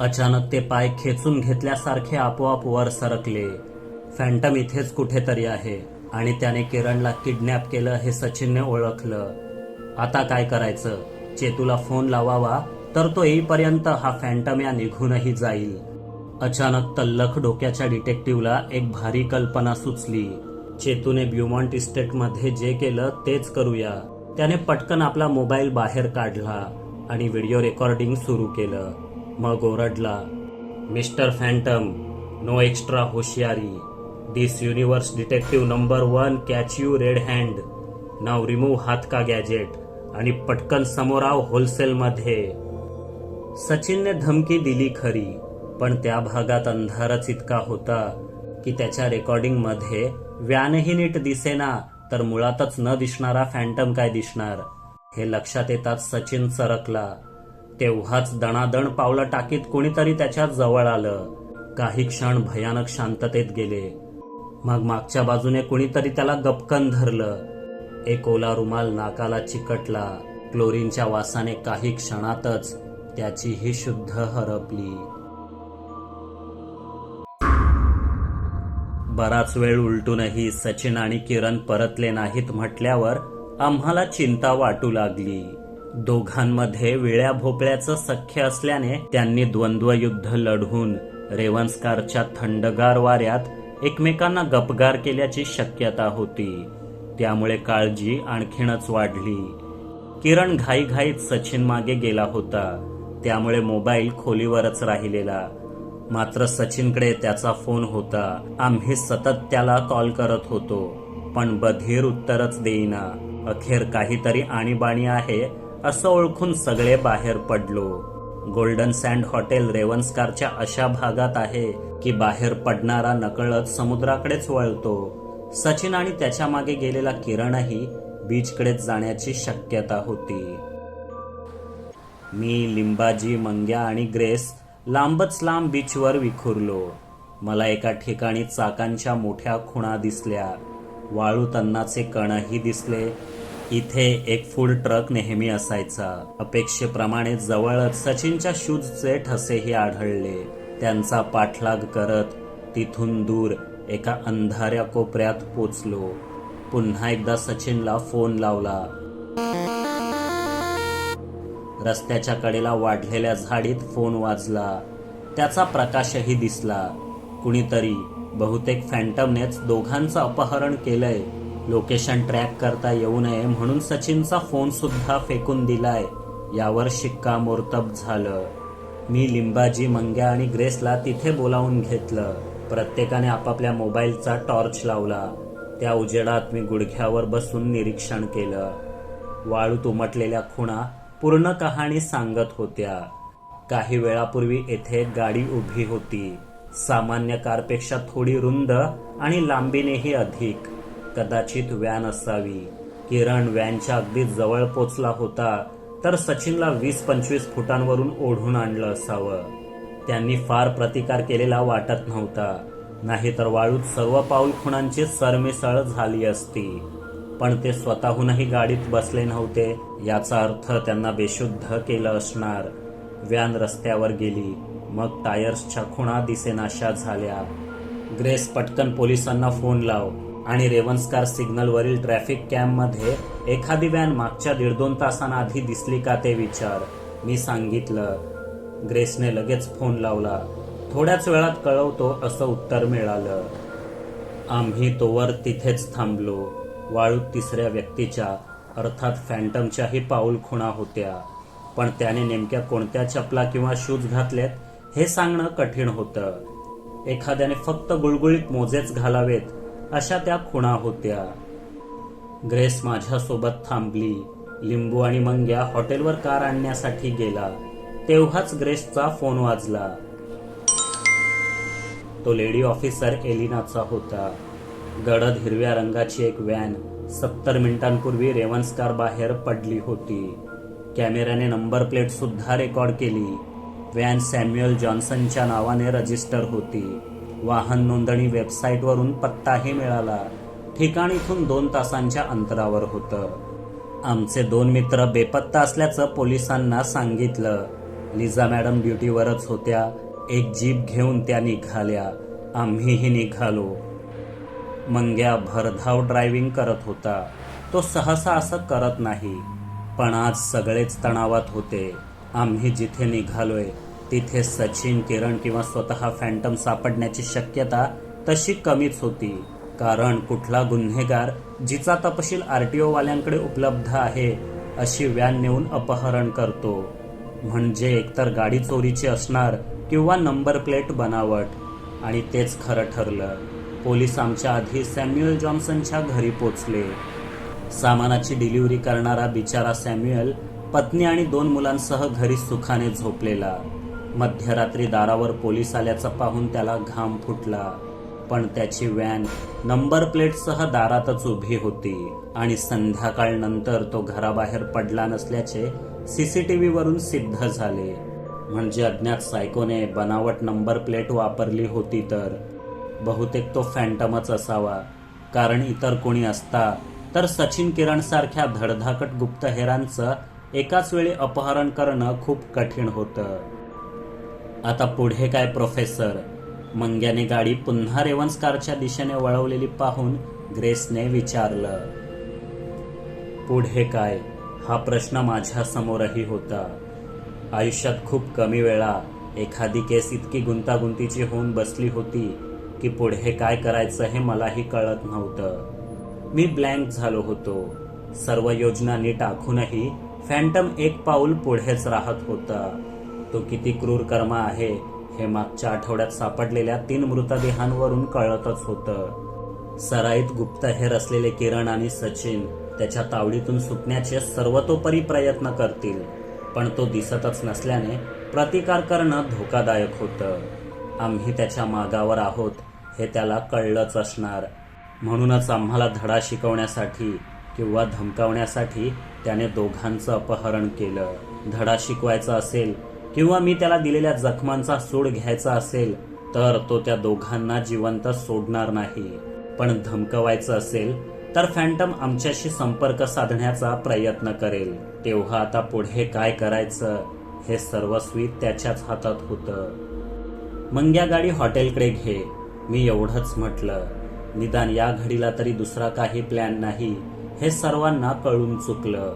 अचानक ते पाय खेचून घेतल्यासारखे आपोआप वर सरकले. फॅन्टम इथेच कुठेतरी आहे आणि त्याने किरणला किडनॅप केलं हे सचिनने ओळखलं. आता काय करायचं? चेतूला फोन लावावा? तर तो येईपर्यंत हा फॅन्टम या निघूनही जाईल. अचानक तल्लख डोक्याच्या डिटेक्टिव्हला एक भारी कल्पना सुचली. चेतूने ब्युमॉन्ट इस्टेटमध्ये जे केलं तेच करूया. त्याने पटकन आपला मोबाईल बाहेर काढला आणि व्हिडिओ रेकॉर्डिंग सुरू केलं. मग ओरडला मिस्टर फॅन्टम नो एक्स्ट्रा होशियारी. This universe detective number one catch you red hand now remove हात का गॅजेट आणि पटकन समोराव होलसेलमध्ये सचिनने धमकी दिली खरी पण त्या भागात अंधारच इतका होता की त्याच्या रेकॉर्डिंगमध्ये व्यानही नीट दिसेना तर मुळातच न दिसणारा फॅन्टम काय दिसणार? हे लक्षात येताच सचिन सरकला. तेव्हाच दणादण पावलं टाकीत कोणीतरी त्याच्याजवळ आलं. काही क्षण भयानक शांततेत गेले. मग मागच्या बाजूने कुणीतरी त्याला गपकन धरलं. एक ओला रुमाल नाकाला चिकटला. क्लोरीनच्या वासाने काही क्षणातच त्याची ही शुद्ध हरपली. बराच वेळ उलटूनही सचिन आणि किरण परतले नाहीत म्हटल्यावर आम्हाला चिंता वाटू लागली. दोघांमध्ये विळ्या भोपळ्याचं सख्य असल्याने त्यांनी द्वंद्वयुद्ध लढवून रेवन्सकारच्या थंडगार वाऱ्यात एकमेकांना गपगार केल्याची शक्यता होती. त्यामुळे काळजी आणखीनच वाढली. किरण घाईघाईत सचिन मागे गेला होता. त्यामुळे मोबाईल खोलीवरच राहिलेला. मात्र सचिनकडे त्याचा फोन होता. आम्ही सतत त्याला कॉल करत होतो. पण बधीर उत्तरच देईना. अखेर काहीतरी आणीबाणी आहे असं ओळखून सगळे बाहेर पडलो. गोल्डन सँड हॉटेल रेवन्सकारच्या अशा भागात आहे की बाहेर पडणारा नकळत समुद्राकडेच वळतो. सचिन आणि त्याच्यामागे गेलेला किरणही बीचकडेच जाण्याची शक्यता होती. मी लिंबाजी मंग्या आणि ग्रेस लांबच लांब बीचवर विखुरलो. मला एका ठिकाणी चाकांच्या मोठ्या खुणा दिसल्या. वाळू तन्नाचे कणही दिसले. इथे एक फुल ट्रक नेहमी असायचा. अपेक्षेप्रमाणे जवळच सचिनच्या शूजचे ठसेही आढळले. त्यांचा पाठलाग करत तिथून दूर एका अंधाऱ्या कोपऱ्यात पोचलो. पुन्हा एकदा सचिनला फोन लावला. रस्त्याच्या कडेला वाढलेल्या झाडीत फोन वाजला. त्याचा प्रकाशही दिसला. कुणीतरी बहुतेक फॅन्टमनेच दोघांचं अपहरण केलंय. लोकेशन ट्रॅक करता येऊ नये म्हणून सचिनचा फोन सुद्धा फेकून दिलाय. यावर शिक्कामोर्तब झालं. मी लिंबाजी मंग्या आणि ग्रेसला तिथे बोलावून घेतलं. प्रत्येकाने आपापल्या मोबाईलचा टॉर्च लावला. त्या उजेडात मी गुडघ्यावर बसून निरीक्षण केलं. वाळूत उमटलेल्या खुणा पूर्ण कहाणी सांगत होत्या. काही वेळापूर्वी येथे गाडी उभी होती. सामान्य कारपेक्षा थोडी रुंद आणि लांबीनेही अधिक. कदाचित व्हॅन असावी. किरण व्हॅनच्या अगदी जवळ पोचला होता तर सचिनला वीस पंचवीस फुटांवरून ओढून आणलं असावं. त्यांनी फार प्रतिकार केलेला वाटत नव्हता. नाहीतर वाळूत सर्व पाऊल खुणांची सरमिसळ झाली असती. पण ते स्वतःहूनही गाडीत बसले नव्हते याचा अर्थ त्यांना बेशुद्ध केलं असणार. व्हॅन रस्त्यावर गेली मग टायर्सच्या खुणा दिसेनाशा झाल्या. ग्रेस पटकन पोलिसांना फोन लाव. आणि रेवन्सकार सिग्नलवरील ट्रॅफिक कॅम्पमध्ये एखादी व्हॅन मागच्या दीड दोन तासांआधी दिसली का ते विचार. मी सांगितलं. ग्रेसने लगेच फोन लावला. थोड्याच वेळात कळवतो असं उत्तर मिळालं. आम्ही तोवर तिथेच थांबलो. वाळूत तिसऱ्या व्यक्तीच्या अर्थात फॅन्टमच्याही पाऊल खुणा होत्या. पण त्याने नेमक्या कोणत्या चपला किंवा शूज घातलेत हे सांगणं कठीण होतं. एखाद्याने फक्त गुळगुळीत मोजेच घालावेत. अशा त्या खुणा होत्या. ग्रेस माझ्यासोबत थांबली. लिंबू आणि मंग्या हॉटेलवर कार आणण्यासाठी गेला. तेव्हाच ग्रेसचा फोन वाजला. तो लेडी ऑफिसर एलिनाचा होता. गडद हिरव्या रंगाची एक व्हॅन सत्तर मिनिटांपूर्वी रेवन्सकार बाहेर पडली होती. कॅमेऱ्याने नंबर प्लेट सुद्धा रेकॉर्ड केली. व्हॅन सॅम्युअल जॉन्सनच्या नावाने रजिस्टर होती. वाहन नोंदणी वेबसाईटवरून पत्ताही मिळाला. ठिकाण इथून दोन तासांच्या अंतरावर होतं. आमचे दोन मित्र बेपत्ता असल्याचं पोलिसांना सांगितलं. लिझा मॅडम ड्युटीवरच होत्या. एक जीप घेऊन त्या निघाल्या. आम्हीही निघालो. मंग्या भरधाव ड्रायव्हिंग करत होता. तो सहसा असं करत नाही. पण आज सगळेच तणावात होते. आम्ही जिथे निघालोय तिथे सचिन किरण किंवा स्वतः फॅन्टम सापडण्याची शक्यता तशी कमीच होती. कारण कुठला गुन्हेगार जिचा तपशील आर टी ओवाल्यांकडे उपलब्ध आहे अशी व्हॅन नेऊन अपहरण करतो. म्हणजे एकतर गाडी चोरीची असणार किंवा नंबर प्लेट बनावट. आणि तेच खरं ठरलं. पोलीस आमच्या आधी सॅम्युअल जॉन्सनच्या घरी पोचले. सामानाची डिलिव्हरी करणारा बिचारा सॅम्युअल पत्नी आणि दोन मुलांसह घरी सुखाने झोपलेला. मध्यरात्री दारावर पोलीस आल्याचं पाहून त्याला घाम फुटला. पण त्याची व्हॅन नंबर प्लेटसह दारातच उभी होती आणि संध्याकाळनंतर तो घराबाहेर पडला नसल्याचे सीसीटीव्हीवरून सिद्ध झाले. म्हणजे अज्ञात सायकोने बनावट नंबर प्लेट वापरली होती तर? बहुतेक तो फॅन्टमच असावा. कारण इतर कोणी असता तर सचिन किरण सारख्या धडधाकट गुप्तहेरांचं एकाच वेळी अपहरण करणं खूप कठीण होतं. आता पुढे काय प्रोफेसर मंग्याने गाडी पुन्हा रेवन्स कारच्या दिशेने वळवलेली पाहून ग्रेसने विचारलं पुढे काय? हा प्रश्न माझ्या समोरही होता. आयुष्यात खूप कमी वेळा एखादी केस इतकी गुंतागुंतीची होऊन बसली होती की पुढे काय करायचं हे मलाही कळत नव्हतं. मी ब्लँक झालो होतो. सर्व योजना नीट आखूनही फॅन्टम एक पाऊल पुढेच राहत होता. तो किती क्रूर कर्म आहे हे मागच्या आठवड्यात सापडलेल्या तीन मृतदेहांवरून कळतच होतं. सराईत गुप्तहेर असलेले किरण आणि सचिन त्याच्या तावडीतून सुटण्याचे सर्वतोपरी प्रयत्न करतील पण तो दिसतच नसल्याने प्रतिकार करणं धोकादायक होतं. आम्ही त्याच्या मागावर आहोत हे त्याला कळलंच असणार. म्हणूनच आम्हाला धडा शिकवण्यासाठी किंवा धमकावण्यासाठी त्याने दोघांचं अपहरण केलं. धडा शिकवायचा असेल किंवा मी त्याला दिलेल्या जखमांचा सूड घ्यायचा असेल तर तो त्या दोघांना जिवंत सोडणार नाही. पण धमकवायचं असेल तर फॅन्टम आमच्याशी संपर्क साधण्याचा प्रयत्न करेल. तेव्हा आता पुढे काय करायचं हे सर्वस्वी त्याच्याच हातात होतं. मंग्या गाडी हॉटेलकडे घे मी एवढंच म्हटलं. निदान या घडीला तरी दुसरा काही प्लॅन नाही हे सर्वांना कळून चुकलं.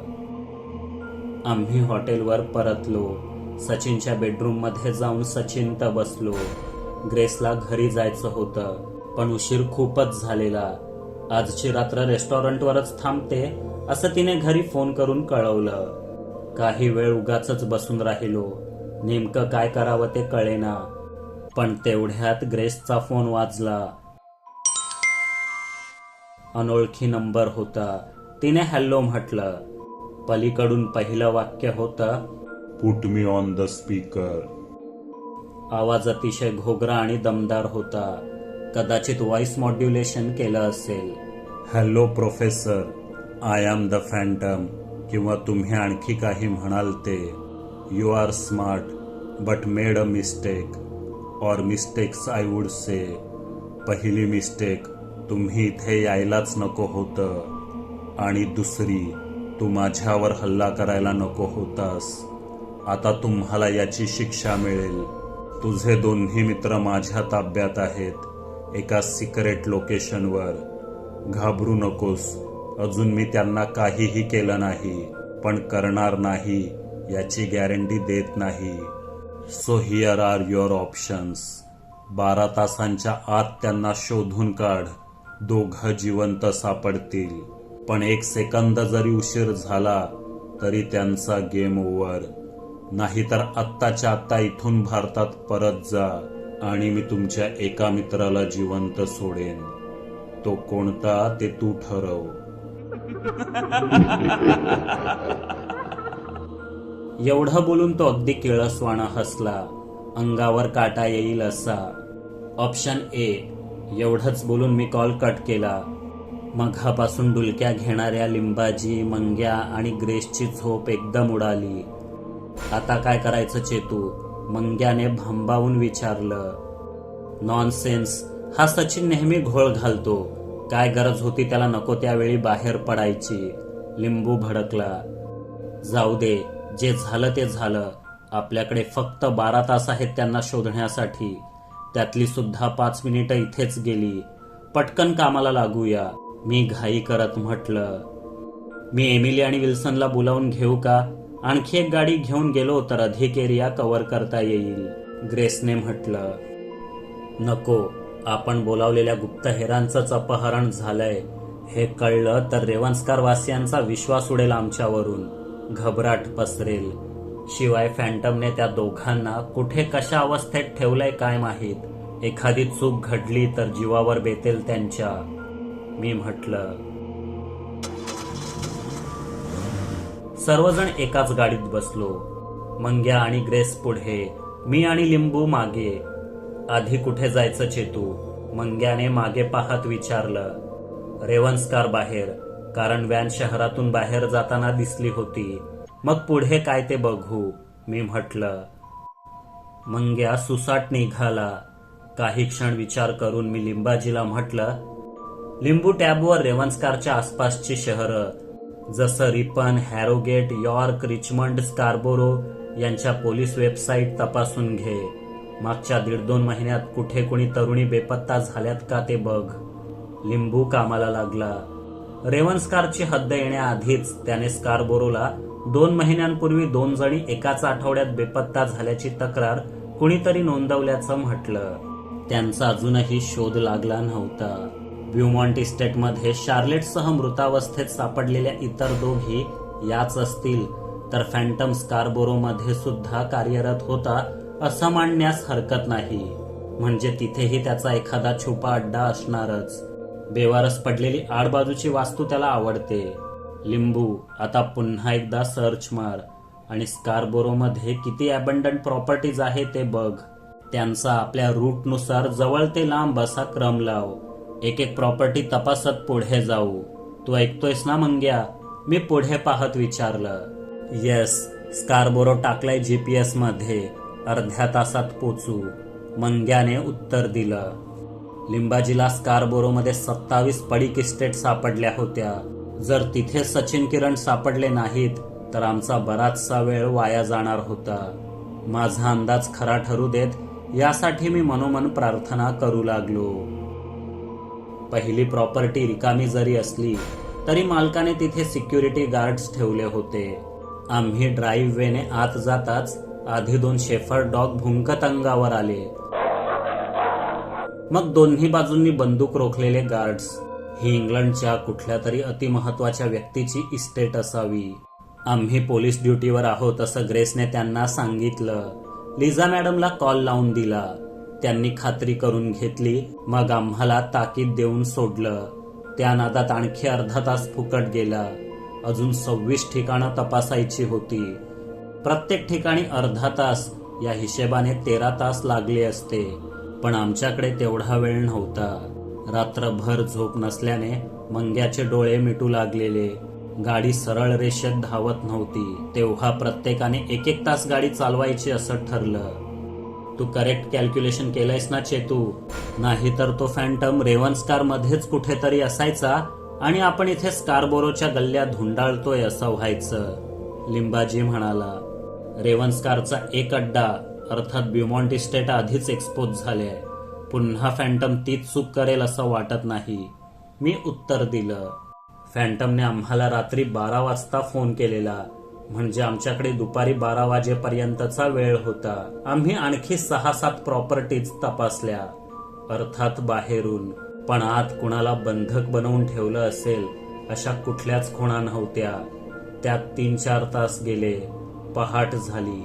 आम्ही हॉटेलवर परतलो. सचिनच्या बेडरूममध्ये जाऊन सचिन तर बसलो. ग्रेसला घरी जायचं होतं पण उशीर खूपच झालेला. आजची रात्र रेस्टॉरंटवरच थांबते असं तिने घरी फोन करून कळवलं. काही वेळ उगाच बसून राहिलो. नेमकं काय करावं ते कळेना. पण तेवढ्यात ग्रेसचा फोन वाजला. अनोळखी नंबर होता. तिने हॅलो म्हटलं. पलीकडून पहिलं वाक्य होतं Put me on the speaker. आवाज अतिशय घोगरा आणि दमदार होता. कदाचित व्हॉइस मॉड्युलेशन केलं असेल. Hello professor I am the phantom किंवा तुम्ही आणखी काही म्हणाल ते. You are smart but made a mistake or mistakes I would say पहिली मिस्टेक तुम्ही इथे यायलाच नको होतं. आणि दुसरी तू माझ्यावर हल्ला करायला नको होतास. आता तुम्हाला याची शिक्षा मिळेल. तुझे दोन्ही मित्र माझ्या ताब्यात आहेत. एका सिक्रेट लोकेशनवर. घाबरू नकोस. अजून मी त्यांना काहीही केलं नाही. पण करणार नाही. याची गॅरंटी देत नाही. So here are your options बारा तासांच्या आत त्यांना शोधून काढ. दोघं जिवंत सापडतील. पण एक सेकंद जरी उशीर झाला तरी त्यांचा गेम ओव्हर नाहीतर आत्ताच्या आत्ता इथून भारतात परत जा आणि मी तुमच्या एका मित्राला जिवंत सोडेन. तो कोणता ते तू ठरव. एवढं बोलून तो अगदी केळसवाणा हसला. अंगावर काटा येईल असा. ऑप्शन ए एवढंच बोलून मी कॉल कट केला. मघापासून डुलक्या घेणाऱ्या लिंबाजी मंग्या आणि ग्रेसची झोप एकदम उडाली. आता काय करायचं चेतू? मंग्याने भांबावून विचारलं. नॉनसेन्स हा सचिन नेहमी घोळ घालतो. काय गरज होती त्याला नको त्यावेळी बाहेर पडायची. लिंबू भडकला. जाऊ दे जे झालं ते झालं. आपल्याकडे फक्त बारा तास आहेत त्यांना शोधण्यासाठी. त्यातली सुद्धा पाच मिनिटं इथेच गेली. पटकन कामाला लागूया. मी घाई करत म्हटलं. मी एमिली आणि विल्सनला बोलावून घेऊ का? आणखी एक गाडी घेऊन गेलो तर अधिक एरिया कव्हर करता येईल. ग्रेसने म्हटलं नको आपण बोलावलेल्या गुप्तहेरांचंच अपहरण झालंय. हे कळलं तर रेवन्सकार वासियांचा विश्वास उडेल आमच्यावरून. घबराट पसरेल. शिवाय फॅन्टमने त्या दोघांना कुठे कशा अवस्थेत ठेवलंय काय माहीत. एखादी चूक घडली तर जीवावर बेतेल त्यांच्या. मी म्हटलं सर्वजण एकाच गाडीत बसलो. मंग्या आणि ग्रेस पुढे मी आणि लिंबू मागे. आधी कुठे जायचं चेतू? मंग्याने मागे पाहत विचारलं. रेवन्सकार बाहेर कारण व्हॅन शहरातून बाहेर जाताना दिसली होती. मग पुढे काय ते बघू मी म्हटलं. मंग्या सुसाट निघाला. काही क्षण विचार करून मी लिंबाजीला म्हटलं लिंबू टॅबवर रेवन्सकारच्या आसपासची शहरं जसं Ripon Harrogate York Richmond Scarborough यांच्या पोलीस वेबसाईट तपासून घे. मागच्या दीड दोन महिन्यात कुठे कुणी तरुणी बेपत्ता झाल्यात का ते बघ. लिंबू कामाला लागला. रेवन्सकारची हद्द येण्याआधीच त्याने स्कारबोरोला दोन महिन्यांपूर्वी दोन जणी एकाच आठवड्यात बेपत्ता झाल्याची तक्रार कुणीतरी नोंदवल्याचं म्हटलं. त्यांचा अजूनही शोध लागला नव्हता. ब्युमॉन्ट इस्टेटमध्ये शार्लेटसह मृतावस्थेत सापडलेल्या इतर दोघी याच असतील. तर फॅन्टम स्कारबोरोमध्ये सुद्धा कार्यरत होता असं मांडण्यास हरकत नाही. म्हणजे तिथेही त्याचा एखादा छुपा अड्डा असणारच. बेवारस पडलेली आडबाजूची वास्तू त्याला आवडते. लिंबू आता पुन्हा एकदा सर्च मार. आणि स्कारबोरोमध्ये किती अबंडंट प्रॉपर्टीज आहे ते बघ. त्यांचा आपल्या रूटनुसार जवळ ते लांब असा क्रम लाव. एक एक प्रॉपर्टी तपासत पुढे जाऊ. तू ऐकतोयस ना मंग्या? मी पुढे पाहत विचारलं. येस स्कारबोरो टाकलाय जीपीएसमध्ये. अर्ध्या तासात पोचू. मंग्याने उत्तर दिलं. लिंबाजीला स्कारबोरोमध्ये सत्तावीस पडीक इस्टेट सापडल्या होत्या. जर तिथे सचिन किरण सापडले नाहीत तर आमचा बराचसा वेळ वाया जाणार होता. माझा अंदाज खरा ठरू देत यासाठी मी मनोमन प्रार्थना करू लागलो. पहिली प्रॉपर्टी रिकामी जरी असली तरी मालकाने तिथे सिक्युरिटी गार्ड्स ठेवले होते. आम्ही ड्राईव्हवेने आत जाताच आधी दोन शेफर डॉग भुंकत अंगावर आले. मग दोन्ही बाजूंनी बंदूक रोखलेले गार्ड्स. ही इंग्लंडच्या कुठल्या तरी अतिमहत्वाच्या व्यक्तीची इस्टेट असावी. आम्ही पोलीस ड्युटीवर आहोत असं ग्रेसने त्यांना सांगितलं. लिझा मॅडमला कॉल लावून दिला. त्यांनी खात्री करून घेतली. मग आम्हाला ताकीद देऊन सोडलं. त्या नादात आणखी अर्धा तास फुकट गेला. अजून सव्वीस ठिकाणं तपासायची होती. प्रत्येक ठिकाणी अर्धा तास या हिशेबाने तेरा तास लागले असते. पण आमच्याकडे तेवढा वेळ नव्हता. रात्रभर झोप नसल्याने मंग्याचे डोळे मिटू लागलेले. गाडी सरळ रेषेत धावत नव्हती. तेव्हा प्रत्येकाने एक एक तास गाडी चालवायची असं ठरलं. तू करेक्ट कॅल्क्युलेशन केलंयस ना चेतू. नाहीतर तो फॅन्टम रेवन्सकार मध्येच कुठेतरी असायचा आणि आपण इथे स्कारबोरोच्या गल्ल्या धुंडाळतोय असं व्हायचं. लिंबाजी म्हणाला. रेवन्सकारचा एक अड्डा अर्थात ब्युमॉन्ट इस्टेट आधीच एक्सपोज झाले पुन्हा फॅन्टम तीच चूक करेल असं वाटत नाही. मी उत्तर दिलं. फॅन्टमने आम्हाला रात्री बारा वाजता फोन केलेला. म्हणजे आमच्याकडे दुपारी बारा वाजेपर्यंतचा वेळ होता. आम्ही आणखी सहा सात प्रॉपर्टीज तपासल्या. अर्थात बाहेरून. पण आत कुणाला बंधक बनवून ठेवलं असेल अशा कुठल्याच खुणा नव्हत्या. त्यात तीन चार तास गेले. पहाट झाली.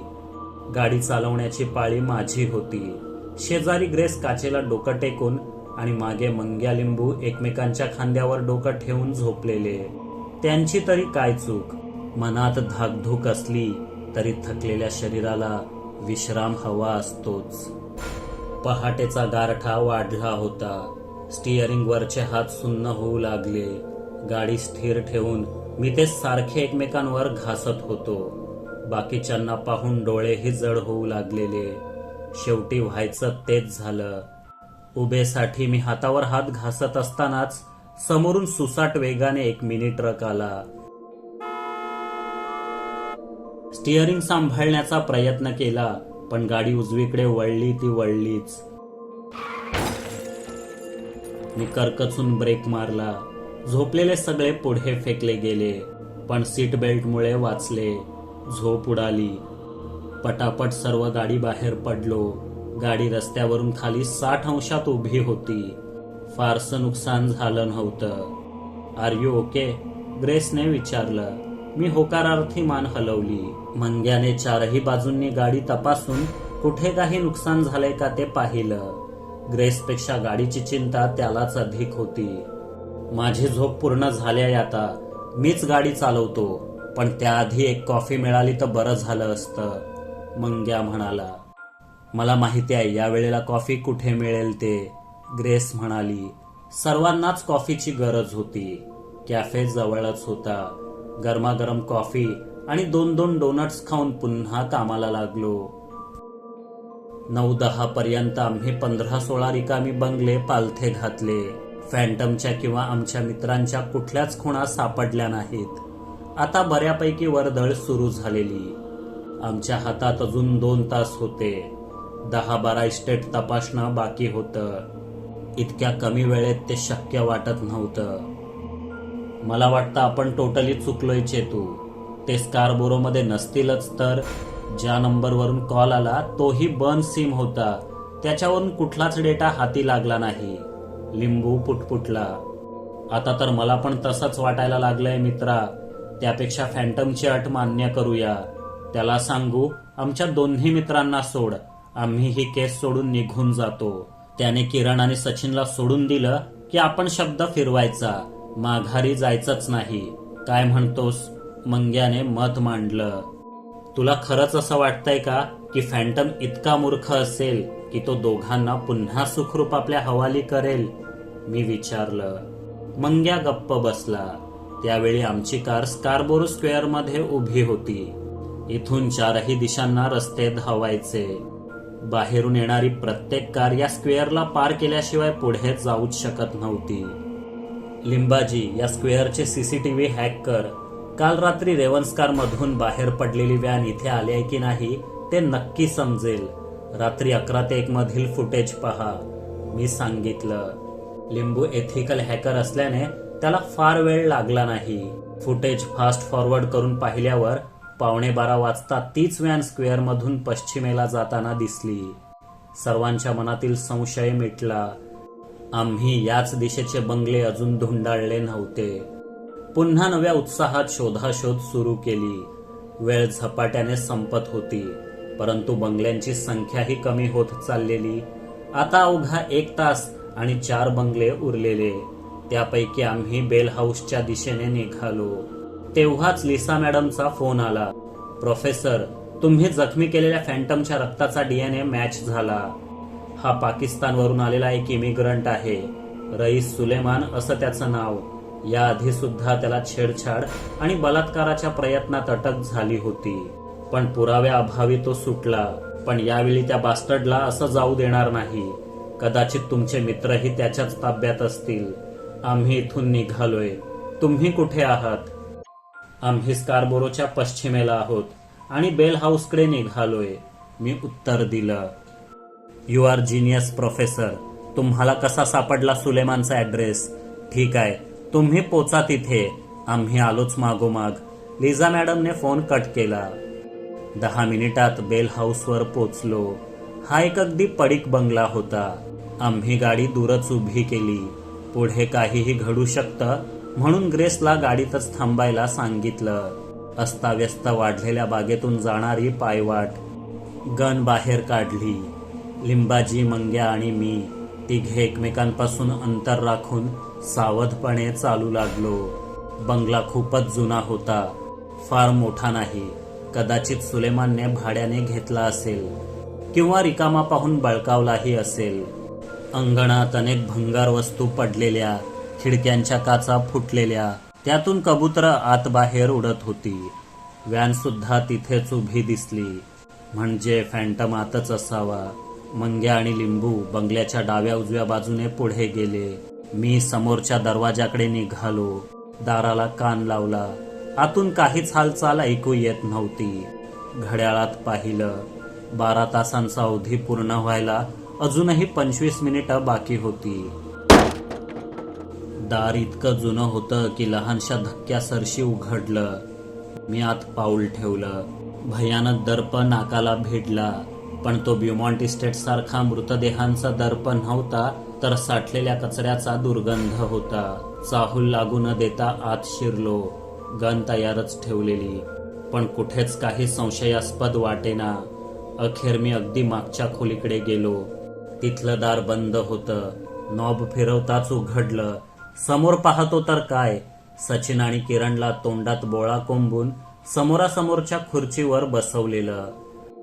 गाडी चालवण्याची पाळी माझी होती. शेजारी ग्रेस काचेला डोकं टेकून आणि मागे मंग्या लिंबू एकमेकांच्या खांद्यावर डोकं ठेवून झोपलेले. त्यांची तरी काय चूक? मनात धाकधूक असली तरी थकलेल्या शरीराला विश्राम हवा असतोच. पहाटेचा गारठा वाढला होता. स्टिअरिंग वरचे हात सुन्न होऊ लागले. गाडी स्थिर ठेवून मी ते सारखे एकमेकांवर घासत होतो. बाकीच्यांना पाहून डोळेही जड होऊ लागलेले. शेवटी व्हायचं तेच झालं. उभेसाठी मी हातावर हात घासत असतानाच समोरून सुसाट वेगाने एक मिनी ट्रक आला. स्टिअरिंग सांभाळण्याचा प्रयत्न केला पण गाडी उजवीकडे वळली ती वळलीच. मी करकचून ब्रेक मारला. झोपलेले सगळे पुढे फेकले गेले पण सीट बेल्टमुळे वाचले. झोप उडाली. पटापट सर्व गाडी बाहेर पडलो. गाडी रस्त्यावरून खाली साठ अंशात उभी होती. फारसं नुकसान झालं नव्हतं. R you okay? ग्रेसने विचारलं. मी होकारार्थी मान हलवली. मंग्याने चारही बाजूंनी गाडी तपासून कुठे काही नुकसान झालंय का ते पाहिलं. ग्रेसपेक्षा गाडीची चिंता त्यालाच अधिक होती. माझी झोप पूर्ण झाली आता. मीच गाडी चालवतो पण त्याआधी एक कॉफी मिळाली तर बरं झालं असतं मंग्या म्हणाला. मला माहिती आहे या वेळेला कॉफी कुठे मिळेल ते ग्रेस म्हणाली. सर्वांनाच कॉफीची गरज होती. कॅफे जवळच होता. गरमागरम कॉफी आणि दोन दोन डोनट्स खाऊन पुन्हा कामाला लागलो. नऊ दहा पर्यंत आम्ही पंधरा सोळा रिकामी बंगले पालथे घातले. फॅन्टमच्या किंवा आमच्या मित्रांच्या कुठल्याच खुणा सापडल्या नाहीत. आता बऱ्यापैकी वर्दळ सुरू झालेली. आमच्या हातात अजून दोन तास होते. दहा बारा इस्टेट तपासणं बाकी होतं. इतक्या कमी वेळेत ते शक्य वाटत नव्हतं. मला वाटतं आपण टोटली चुकलोय चेतू. ते स्कारबोरोमध्ये नसतीलच तर ज्या नंबरवरून कॉल आला तोही बर्न सिम होता. त्याच्यावरून कुठलाच डेटा हाती लागला नाही. लिंबू पुटपुटला. आता तर मला पण तसंच वाटायला लागलंय मित्रा. त्यापेक्षा फॅन्टमची अट मान्य करूया. त्याला सांगू आमच्या दोन्ही मित्रांना सोड. आम्ही ही केस सोडून निघून जातो. त्याने किरण आणि सचिनला सोडून दिलं की आपण शब्द फिरवायचा. माघारी जायचंच नाही. काय म्हणतोस? मंग्याने मत मांडलं. तुला खरंच असं वाटतंय का की फॅन्टम इतका मूर्ख असेल की तो दोघांना पुन्हा सुखरूप आपल्या हवाली करेल? मी विचारलं. मंग्या गप्प बसला. त्यावेळी आमची कार स्कारबोरो स्क्वेअरमध्ये उभी होती. इथून चारही दिशांना रस्ते धावायचे. बाहेरून येणारी प्रत्येक कार या स्क्वेअरला पार केल्याशिवाय पुढे जाऊच शकत नव्हती. लिंबाजी या स्क्वेअरचे सीसीटीव्ही हॅक कर. काल रात्री रेवन्सकारमधून बाहेर पडलेली व्हॅन इथे आली आहे की नाही ते नक्की समजेल. रात्री अकरा ते एक मधील फुटेज पहा. मी सांगितलं. लिंबू एथिकल हॅकर असल्याने त्याला फार वेळ लागला नाही. फुटेज फास्ट फॉरवर्ड करून पाहिल्यावर पावणे बारा वाजता तीच व्हॅन स्क्वेअरमधून पश्चिमेला जाताना दिसली. सर्वांच्या मनातील संशय मिटला. आम्ही याच दिशेचे बंगले अजून धुंडाळले नव्हते. पुन्हा नव्या उत्साहात शोधाशोध सुरू केली. वेळ झपाट्याने संपत होती परंतु बंगल्यांची संख्याही कमी होत चाललेली. आता अवघा एक तास आणि चार बंगले उरलेले. त्यापैकी आम्ही बेल हाऊसच्या दिशेने निघालो. तेव्हाच लिसा मॅडमचा फोन आला. प्रोफेसर तुम्ही जखमी केलेल्या फॅन्टमच्या रक्ताचा डीएनए मॅच झाला. हा पाकिस्तानवरून आलेला एक इमिग्रंट आहे. रईस सुलेमान असं त्याचं नाव. याआधी सुद्धा त्याला छेडछाड आणि बलात्काराच्या प्रयत्नात अटक झाली होती. पण पुराव्या अभावी तो सुटला. पण यावेळी त्या बास्टर्डला असं जाऊ देणार नाही. कदाचित तुमचे मित्रही त्याच्याच ताब्यात असतील. आम्ही इथून निघालोय. तुम्ही कुठे आहात? आम्ही स्कारबोरोच्या पश्चिमेला आहोत आणि बेल हाऊसकडे निघालोय. मी उत्तर दिलं. यू आर जिनियस प्रोफेसर तुम्हाला कसा सापडला सुलेमानचा ॲड्रेस ठीक आहे तुम्ही पोचा तिथे. आम्ही आलोच मागोमाग. लिझा मॅडमने फोन कट केला. दहा मिनिटात बेल हाऊसवर पोचलो. हा एक अगदी पडीक बंगला होता. आम्ही गाडी दूरच उभी केली. पुढे काहीही घडू शकतं म्हणून ग्रेसला गाडीतच थांबायला सांगितलं. अस्ताव्यस्त वाढलेल्या बागेतून जाणारी पायवाट. गन बाहेर काढली. लिंबाजी मंग्या आणि मी तिघे एकमेकांपासून अंतर राखून सावधपणे चालू लागलो. बंगला खूपच जुना होता. फार मोठा नाही. कदाचित सुलेमानने भाड्याने घेतला असेल किंवा रिकामा पाहून बळकावलाही असेल. अंगणात अनेक भंगार वस्तू पडलेल्या खिडक्यांच्या काचा फुटलेल्या त्यातून कबूतर आत बाहेर उडत होती. व्हॅनसुद्धा तिथेच उभी दिसली. म्हणजे फॅन्टम आतच असावा. मंग्या आणि लिंबू बंगल्याच्या डाव्या उजव्या बाजूने पुढे गेले. मी समोरच्या दरवाजाकडे निघालो. दाराला कान लावला. आतून काहीच हालचाल ऐकू येत नव्हती. घड्याळात पाहिलं. बारा तासांचा अवधी पूर्ण व्हायला अजूनही पंचवीस मिनिटं बाकी होती. दार इतकं जुनं होतं की लहानशा धक्क्यासरशी उघडलं. मी आत पाऊल ठेवलं. भयानक दर्प नाकाला भिडला. पण तो ब्युमॉन्ट इस्टेट सारखा मृतदेहांचा दर्प नव्हता तर साठलेल्या कचऱ्याचा दुर्गंध होता. चाहूल लागू न देता आत शिरलो. गन तयारच ठेवलेली. पण कुठेच काही संशयास्पद वाटेना. अखेर मी अगदी मागच्या खोलीकडे गेलो. तिथलं दार बंद होतं. नॉब फिरवताच उघडलं. समोर पाहतो तर काय? सचिन आणि किरणला तोंडात बोळा कोंबून समोरासमोरच्या खुर्चीवर बसवलेलं.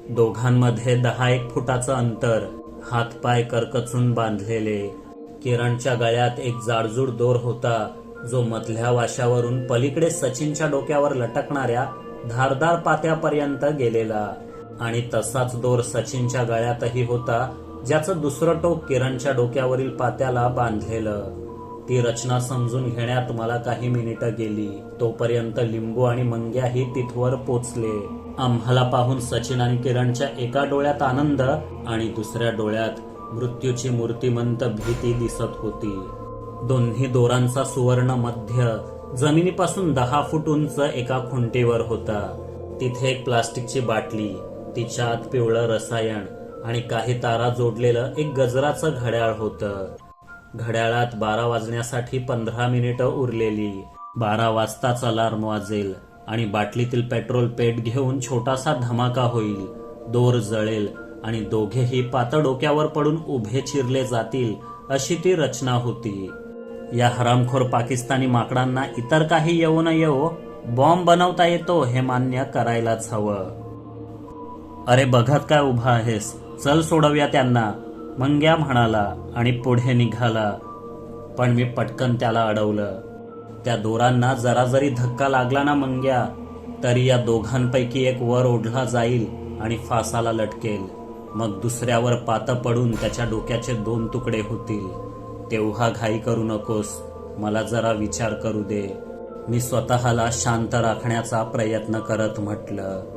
दोघांमध्ये दहा एक फुटाचं अंतर. हातपाय करकचून बांधलेले. किरणच्या गळ्यात एक जाडजूड दोर होता जो मधल्या वाशावरून पलीकडे सचिनच्या डोक्यावर लटकणाऱ्या धारदार पात्यापर्यंत गेलेला. आणि तसाच दोर सचिनच्या गळ्यातही होता ज्याचं दुसरं टोक किरणच्या डोक्यावरील पात्याला बांधलेलं. ती रचना समजून घेण्यात मला काही मिनिटं गेली. तोपर्यंत लिंबू आणि मंग्याही तिथवर पोचले. आम्हाला पाहून सचिन आणि किरणच्या एका डोळ्यात आनंद आणि दुसऱ्या डोळ्यात मृत्यूची मूर्तिमंत भीती दिसत होती. दोन्ही दोरांचा सुवर्ण मध्य जमिनीपासून दहा फूट उंच एका खुंटीवर होता. तिथे एक प्लास्टिकची बाटली तिच्या आत पिवळं रसायन आणि काही तारा जोडलेलं एक गजराचं घड्याळ होतं. घड्याळात बारा वाजण्यासाठी पंधरा मिनिटं उरलेली. बारा वाजताच अलार्म वाजेल आणि बाटलीतील पेट्रोल पेट घेऊन छोटासा धमाका होईल. दोर जळेल आणि दोघेही पातळ डोक्यावर पडून उभे चिरले जातील अशी ती रचना होती. या हरामखोर पाकिस्तानी माकडांना इतर काही येऊ न येऊ बॉम्ब बनवता येतो हे मान्य करायलाच हवं. अरे बघत काय उभा आहेस? चल सोडवूया त्यांना. मंग्या म्हणाला आणि पुढे निघाला. पण मी पटकन त्याला अडवलं. त्या दोरांना जरा जरी धक्का लागला ना मंग्या तरी या दोघांपैकी एक वर ओढला जाईल आणि फासाला लटकेल. मग दुसऱ्यावर पात पडून त्याच्या डोक्याचे दोन तुकडे होतील. तेव्हा घाई करू नकोस. मला जरा विचार करू दे. मी स्वतःला शांत राखण्याचा प्रयत्न करत म्हटलं.